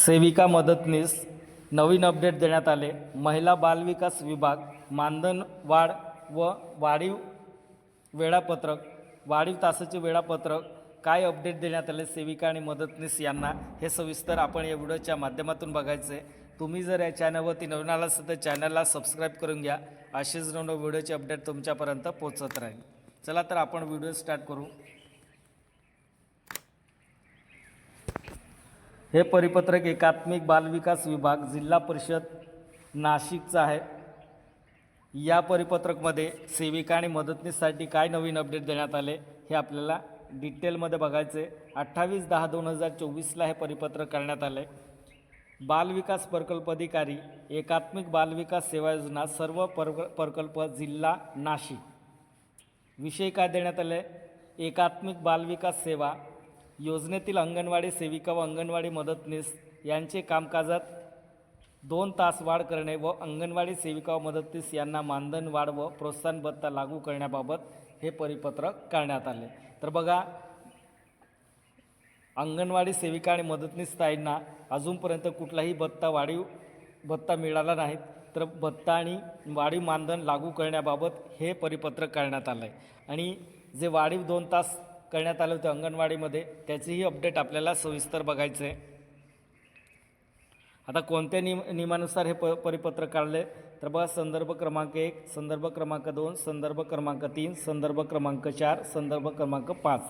सेविका मदतनीस नवीन अपडेट देण्यात आले. महिला बालविकास विभाग मानधन वाढ व वाढीव वेळापत्रक वाढीव तासाचे वेळापत्रक काय अपडेट देण्यात आले? सेविका आणि मदतनीस यांना हे सविस्तर आपण या व्हिडिओच्या माध्यमातून बघायचं तुम्ही जर या चॅनलवरती नवीन आला असेल तर चॅनलला सबस्क्राईब करून घ्या. असेच नवनव व्हिडिओचे अपडेट तुमच्यापर्यंत पोचत राहील. चला तर आपण व्हिडिओ स्टार्ट करू. हे परिपत्रक एकात्मिक बालविकास विभाग जिल्हा परिषद नाशिकचं आहे. या परिपत्रकमध्ये सेविका आणि मदतनीससाठी काय नवीन अपडेट देण्यात आले हे आपल्याला डिटेलमध्ये बघायचे अठ्ठावीस दहा दोन हजार चोवीसला हे परिपत्रक करण्यात आले बालविकास प्रकल्प अधिकारी एकात्मिक बालविकास सेवा योजना सर्व पर प्रकल्प जिल्हा नाशिक. विषय काय देण्यात आले एकात्मिक बालविकास सेवा योजनेतील अंगणवाडी सेविका व अंगणवाडी मदतनीस यांचे कामकाजात दोन तास वाढ करणे व अंगणवाडी सेविका व मदतनीस यांना मानधन वाढ व प्रोत्साहन भत्ता लागू करण्याबाबत हे परिपत्रक करण्यात आले. तर बघा अंगणवाडी सेविका आणि मदतनीस ताईंना अजूनपर्यंत कुठलाही भत्ता वाढीव भत्ता मिळाला नाही. तर भत्ता आणि वाढीव मानधन लागू करण्याबाबत हे परिपत्रक करण्यात आलं आहे आणि जे वाढीव दोन तास करण्यात आले होते अंगणवाडीमध्ये. त्याचीही अपडेट आपल्याला सविस्तर बघायचं आहे. आता कोणत्या नियम नियमानुसार हे प परिपत्र काढले? तर बघा संदर्भ क्रमांक एक संदर्भ क्रमांक दोन संदर्भ क्रमांक तीन संदर्भ क्रमांक चार संदर्भ क्रमांक पाच.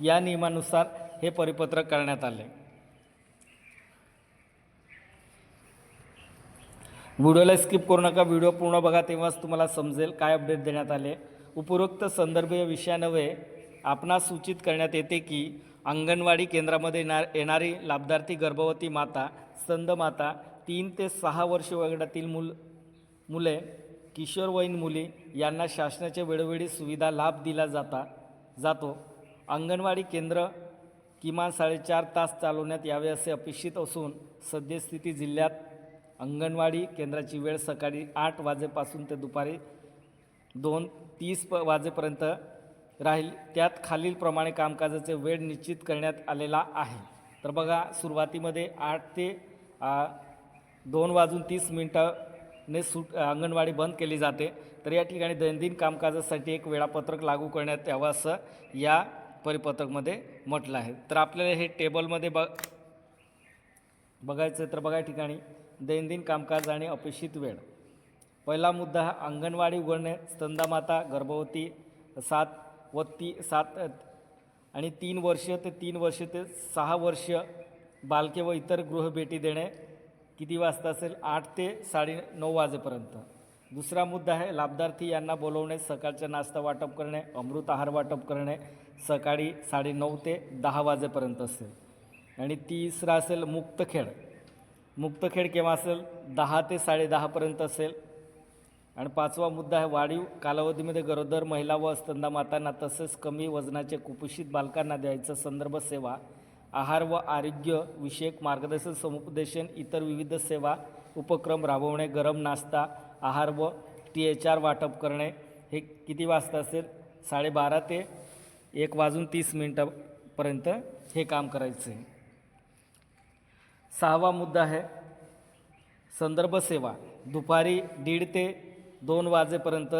या नियमानुसार हे परिपत्रक करण्यात आले. व्हिडिओला स्किप करू नका. व्हिडिओ पूर्ण बघा तेव्हाच तुम्हाला समजेल काय अपडेट देण्यात आले. उपरोक्त संदर्भीय विषयान्वये आपणास सूचित करण्यात येते की अंगणवाडी केंद्रामध्ये येणार येणारी लाभार्थी गर्भवती माता स्तंद माता तीन ते सहा वर्ष वयोगटातील मुल मुले किशोरवयीन मुली यांना शासनाच्या वेळोवेळी सुविधा लाभ दिला जाता जातो. अंगणवाडी केंद्र किमान साडेचार तास चालवण्यात यावे असे अपेक्षित असून सद्यस्थिती जिल्ह्यात अंगणवाडी केंद्राची वेळ सकाळी आठ वाजेपासून ते दुपारी दोन तीस प वाजेपर्यंत राहील. त्यात खालीलप्रमाणे कामकाजाचे वेळ निश्चित करण्यात आलेला आहे. तर बघा सुरुवातीमध्ये आठ ते दोन वाजून तीस मिनटाने सुट अंगणवाडी बंद केली जाते. तर या ठिकाणी दैनंदिन कामकाजासाठी एक वेळापत्रक लागू करण्यात यावं असं या परिपत्रकमध्ये म्हटलं आहे. तर आपल्याला हे टेबलमध्ये ब बघायचं तर बघा या ठिकाणी दैनंदिन कामकाज आणि अपेक्षित वेळ. पहिला मुद्दा हा अंगणवाडी उघडणे. स्तंदामाता गर्भवती सात व ती सात आणि तीन वर्ष ते तीन वर्ष ते सहा वर्ष बालके व इतर गृहभेटी देणे किती वाजता असेल? आठ ते साडे नऊ वाजेपर्यंत. दुसरा मुद्दा आहे लाभार्थी यांना बोलवणे सकाळचा नाश्ता वाटप करणे अमृत आहार वाटप करणे सकाळी साडेनऊ ते दहा वाजेपर्यंत असेल. आणि तिसरा असेल मुक्त खेळ. मुक्त खेळ केव्हा असेल? दहा ते साडेदहापर्यंत असेल. आणि पाचवा मुद्दा आहे वाढीव कालावधीमध्ये गरोदर महिला व स्तंदा मातांना तसेच कमी वजनाचे कुपोषित बालकांना द्यायचं संदर्भ सेवा आहार व आरोग्य विषयक मार्गदर्शन समुपदेशन इतर विविध सेवा उपक्रम राबवणे गरम नाश्ता आहार व टी एच आर वाटप करणे हे किती वाजता असेल? साडेबारा ते एक वाजून तीस मिनटापर्यंत हे काम करायचं आहे सहावा मुद्दा आहे संदर्भ सेवा. दुपारी दीड ते दोन वाजेपर्यंत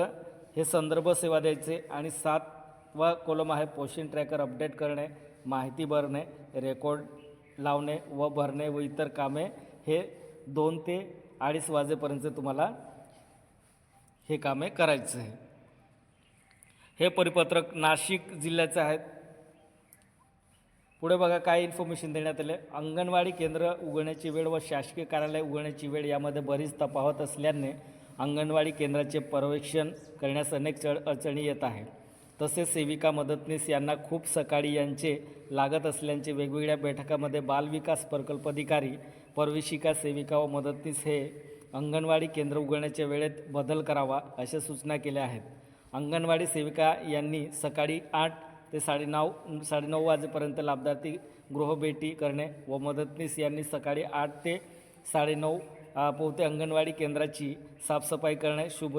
हे संदर्भ सेवा द्यायचे आणि सातवा कॉलम आहे पोषण ट्रॅकर अपडेट करणे माहिती भरणे रेकॉर्ड लावणे व भरणे व इतर कामे हे दोन ते अडीच वाजेपर्यंत तुम्हाला हे कामे करायचं. आहे हे परिपत्रक नाशिक जिल्ह्याचं आहे पुढे बघा काय इन्फॉर्मेशन देण्यात आले. अंगणवाडी केंद्र उघडण्याची वेळ व शासकीय कार्यालय उघडण्याची वेळ यामध्ये बरीच तफावत असल्याने अंगणवाडी केंद्राचे पर्यवेक्षण करण्यास अनेक चढ अडचणी येत आहे तसेच सेविका मदतनीस यांना खूप सकाळी यांचे लागत असल्याचे वेगवेगळ्या बैठकामध्ये बालविकास प्रकल्प अधिकारी परवेशिका सेविका व मदतनीस हे अंगणवाडी केंद्र उघडण्याच्या वेळेत बदल करावा अशा सूचना केल्या आहेत. अंगणवाडी सेविका यांनी सकाळी आठ ते साडेनऊ साडेनऊ वाजेपर्यंत लाभार्थी गृहभेटी करणे व मदतनीस यांनी सकाळी आठ ते साडेनऊ पोहते अंगणवाडी केंद्राची साफसफाई करणे शुभ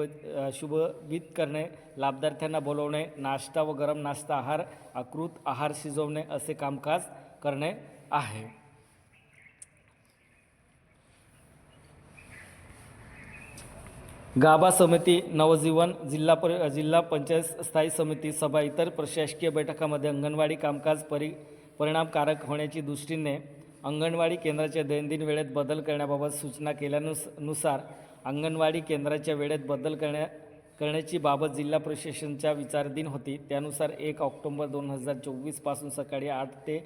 शुभवित करणे लाभार्थ्यांना बोलवणे नाश्ता व गरम नाश्ता आहार आकृत आहार शिजवणे असे कामकाज करणे आहे. गाभा समिती नवजीवन जिल्हा पर जिल्हा पंचायत स्थायी समिती सभा इतर प्रशासकीय बैठकामध्ये अंगणवाडी कामकाज परि परिणामकारक होण्याची दृष्टीने अंगणवाडी केंद्राच्या दैनंदिन वेळेत बदल करण्याबाबत सूचना केल्यानुसनुसार अंगणवाडी केंद्राच्या वेळेत बदल करण्या करण्याची बाबत जिल्हा प्रशासनच्या विचारधीन होती. त्यानुसार एक ऑक्टोबर दोन हजार चोवीसपासून सकाळी आठ ते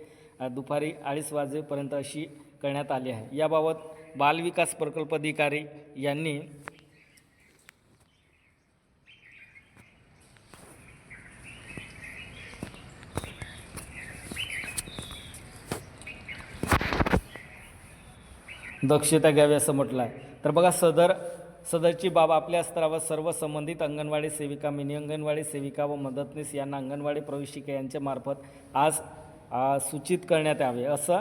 दुपारी अडीच वाजेपर्यंत अशी करण्यात आली आहे. याबाबत बालविकास प्रकल्प अधिकारी यांनी दक्षता घ्यावी असं म्हटलं आहे तर बघा सदर सदरची बाब आपल्या स्तरावर सर्व संबंधित अंगणवाडी सेविका मिनी अंगणवाडी सेविका व मदतनीस यांना अंगणवाडी प्रवेशिका यांच्या मार्फत आज आ, सूचित करण्यात यावे असं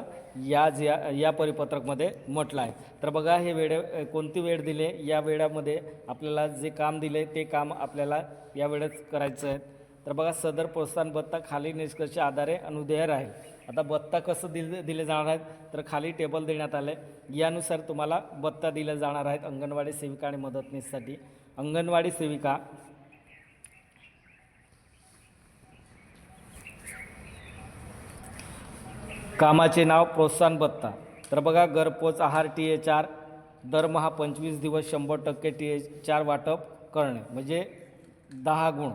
या ज्या या परिपत्रकमध्ये म्हटलं आहे तर बघा हे वेळे कोणती वेळ दिले? या वेळामध्ये आपल्याला जे काम दिले ते काम आपल्याला या वेळेत करायचं आहे. तर बघा सदर प्रोत्साहन भत्ता खाली निष्कर्ष आधारे अनुदेय राहील. आता भत्ता कसं दिल दिले जाणार आहेत? तर खाली टेबल देण्यात आले यानुसार तुम्हाला बत्ता दिल्या जाणार आहेत अंगणवाडी सेविका आणि मदतनीससाठी. अंगणवाडी सेविका कामाचे नाव प्रोत्साहन भत्ता तर बघा घरपोच आहार टी ए चार दरमहा पंचवीस दिवस शंभर टक्के टी ए चार वाटप करणे म्हणजे दहा गुण.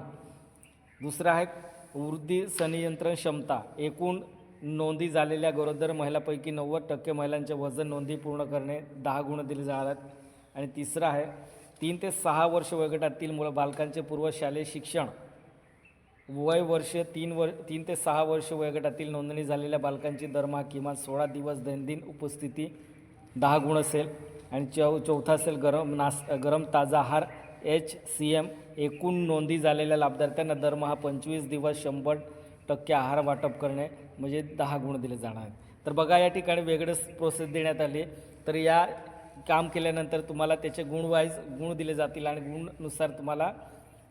दुसरं आहे वृद्धी संनियंत्रण क्षमता एकूण नोंदी झालेल्या गरोदर महिलापैकी नव्वद टक्के महिलांचे वजन नोंदी पूर्ण करणे दहा गुण दिले जाणार आणि तिसरं आहे तीन ते सहा वर्ष वयोगटातील मुलं बालकांचे पूर्वशालेय शिक्षण वय वर्ष तीन वर तीन ते सहा वर्ष वयोगटातील नोंदणी झालेल्या बालकांची दरमहा किमान सोळा दिवस दैनंदिन उपस्थिती दहा गुण असेल. आणि चौ चौथा असेल गरम नास गरम ताजा आहार एच सी एम एकूण नोंदी झालेल्या लाभार्थ्यांना दरमहा पंचवीस दिवस शंभर टक्के आहार वाटप करणे म्हणजे दहा गुण दिले जाणार आहेत. तर बघा या ठिकाणी वेगळंच प्रोसेस देण्यात आली. तर या काम केल्यानंतर तुम्हाला त्याचे गुण वाईज गुण दिले जातील आणि गुणनुसार तुम्हाला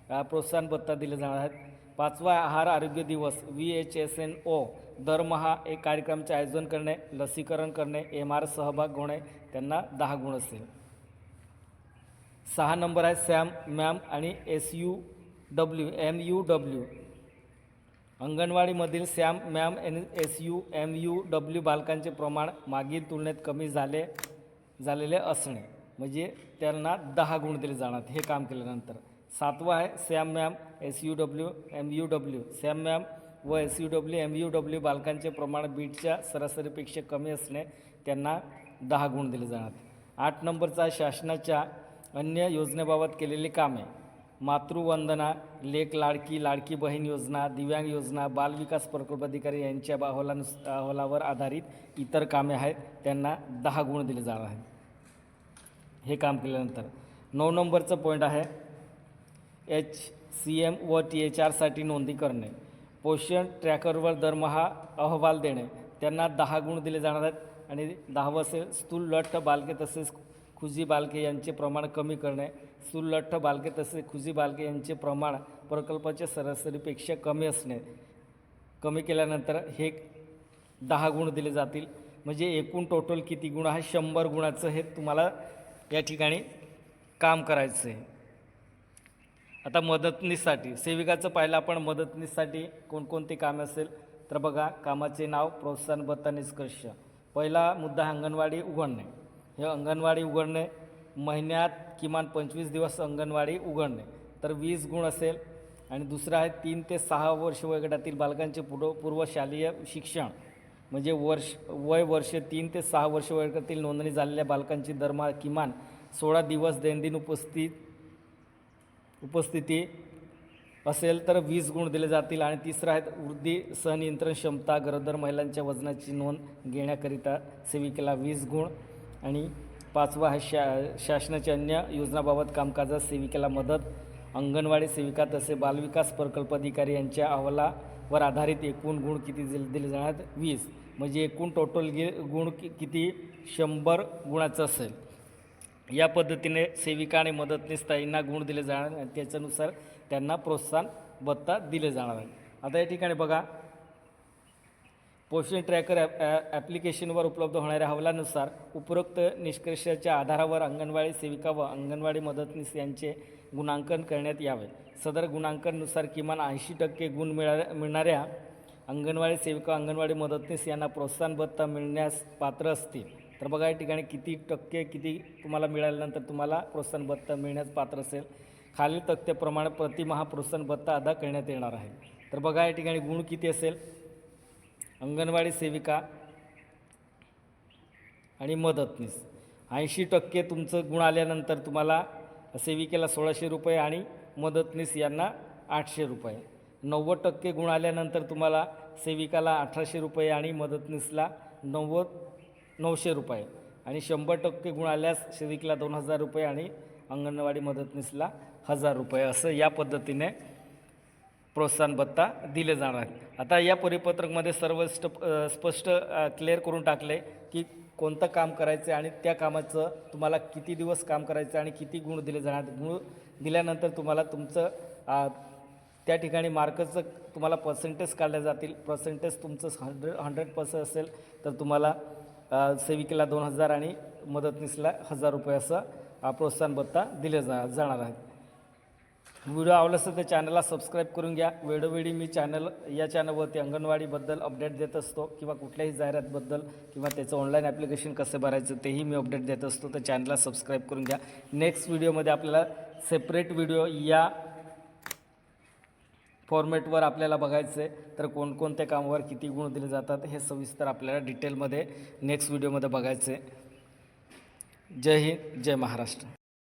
प्रोत्साहन भत्ता दिले जाणार आहेत. पाचवा आहार आरोग्य दिवस V H S N O दरमहा एक कार्यक्रमाचे आयोजन करणे लसीकरण करणे एम आर सहभाग होणे त्यांना दहा गुण असेल. सहा नंबर आहे सॅम मॅम आणि S U W M U W अंगणवाडीमधील SAM MAM N S U M U W बालकांचे प्रमाण मागील तुलनेत कमी झाले झालेले असणे. म्हणजे त्यांना दहा गुण दिले जाणार हे काम केल्यानंतर. सातवा आहे SAM MAM S U W M U W. SAM MAM व S U W M U W बालकांचे प्रमाण बीटच्या सरासरीपेक्षा कमी असणे त्यांना दहा गुण दिले जाणार. आठ नंबरचा शासनाच्या अन्य योजनेबाबत केलेली कामे. मातृवंदना लेक लाडकी लाडकी बहीण योजना दिव्यांग योजना बालविकास प्रकल्प अधिकारी यांच्या अहवालानुस अहवालावर आधारित इतर कामे आहेत. त्यांना दहा गुण दिले जाणार आहेत. हे काम केल्यानंतर नऊ नंबरचं पॉईंट आहे. एच सी एम व टी एच आरसाठी नोंदी करणे. पोषण ट्रॅकरवर दरमहा अहवाल देणे. त्यांना दहा गुण दिले जाणार आहेत. आणि दहावं असेल स्थूल लठ्ठ बालके तसेच खुजी बालके यांचे प्रमाण कमी करणे सुलठ्ठ बालके तसेच खुजी बालके यांचे प्रमाण प्रकल्पाच्या सरासरीपेक्षा कमी असणे कमी केल्यानंतर हे दहा गुण दिले जातील. म्हणजे एकूण टोटल किती गुण आहे? शंभर गुणाचं हे तुम्हाला या ठिकाणी काम करायचं आहे आता मदतनीससाठी सेविकाचं पाहिलं आपण मदतनीससाठी कोणकोणती कामे असेल? तर बघा कामाचे नाव प्रोत्साहन भत्ता निष्कर्ष. पहिला मुद्दा अंगणवाडी उघडणे. हे अंगणवाडी उघडणे महिन्यात किमान पंचवीस दिवस अंगणवाडी उघडणे. तर वीस गुण असेल. आणि दुसरं आहे तीन ते सहा वर्ष वयोगटातील बालकांचे पूर्व पूर्वशालेय शिक्षण. म्हणजे वर्ष वय वर्ष तीन ते सहा वर्ष वयोगटातील नोंदणी झालेल्या बालकांची दरमहा किमान सोळा दिवस दैनंदिन उपस्थित उपस्थिती असेल तर वीस गुण दिले जातील. आणि तिसरं आहे वृद्धी सहनियंत्रण क्षमता गरोदर महिलांच्या वजनाची नोंद घेण्याकरिता सेविकेला वीस गुण. आणि पाचवा आहे शा शासनाच्या अन्य योजनाबाबत कामकाजात सेविकेला मदत अंगणवाडी सेविका तसे बालविकास प्रकल्प अधिकारी यांच्या अहवालावर आधारित एकूण गुण किती दिले दिले जाणार वीस. म्हणजे एकूण टोटल गे गुण कि किती? शंभर गुणाचं असेल. या पद्धतीने सेविका आणि मदतनीस ताईंना गुण दिले जाणार आणि त्याच्यानुसार त्यांना प्रोत्साहन भत्ता दिले जाणार आहे आता या ठिकाणी बघा पोषण ट्रॅकर ॲप ॲ- ॲप्लिकेशनवर उपलब्ध होणाऱ्या अहवालानुसार उपरोक्त निष्कर्षाच्या आधारावर अंगणवाडी सेविका व अंगणवाडी मदतनीस यांचे गुणांकन करण्यात यावे. सदर गुणांकननुसार किमान ऐंशी टक्के गुण मिळा मिळणाऱ्या अंगणवाडी सेविका अंगणवाडी मदतनीस यांना प्रोत्साहन भत्ता मिळण्यास पात्र असतील. तर बघा या ठिकाणी किती टक्के किती तुम्हाला मिळाल्यानंतर तुम्हाला प्रोत्साहन भत्ता मिळण्यास पात्र असेल. खालील तक्त्याप्रमाणे प्रतिमहा प्रोत्साहन भत्ता अदा करण्यात येणार आहे. तर बघा या ठिकाणी गुण किती असेल? अंगणवाडी सेविका आणि मदतनीस. ऐंशी टक्के तुमचं गुण आल्यानंतर तुम्हाला सेविकेला सोळाशे रुपये आणि मदतनीस यांना आठशे रुपये. नव्वद टक्के गुण आल्यानंतर तुम्हाला सेविकाला अठराशे रुपये आणि मदतनीसला नव्वद नऊशे रुपये आणि शंभर टक्के गुण आल्यास सेविकला दोन हजार रुपये आणि अंगणवाडी मदतनीसला हजार रुपये असं या पद्धतीने प्रोत्साहन भत्ता दिले जाणार आहेत. आता या परिपत्रकमध्ये सर्व स्टप स्पष्ट क्लिअर करून टाकले की कोणतं काम करायचं आहे आणि त्या कामाचं तुम्हाला किती दिवस काम करायचं आणि किती गुण दिले जाणार गुण दिल्यानंतर तुम्हाला तुमचं त्या ठिकाणी मार्कचं तुम्हाला पर्सेंटेज काढले जातील. पर्सेंटेज तुमचं हंड्रेड हंड्रेड पर्सेंट असेल तर तुम्हाला सेविकेला दोन हजार आणि मदतनीसला हजार रुपये असं प्रोत्साहन भत्ता दिले जा जाणार आहे व्हिडिओ आवडला असेल तर चॅनलला सबस्क्राईब करून घ्या. वेळोवेळी मी चॅनल या चॅनलवरती अंगणवाडीबद्दल अपडेट देत असतो किंवा कुठल्याही जाहिरातबद्दल किंवा त्याचं ऑनलाईन ॲप्लिकेशन कसं भरायचं तेही मी अपडेट देत असतो. तर चॅनलला सबस्क्राईब करून घ्या. नेक्स्ट व्हिडिओमध्ये आपल्याला सेपरेट व्हिडिओ या फॉर्मॅटवर आपल्याला बघायचं आहे तर कोणकोणत्या कामावर किती गुण दिले जातात हे सविस्तर आपल्याला डिटेलमध्ये नेक्स्ट व्हिडिओमध्ये बघायचं आहे जय हिंद जय महाराष्ट्र.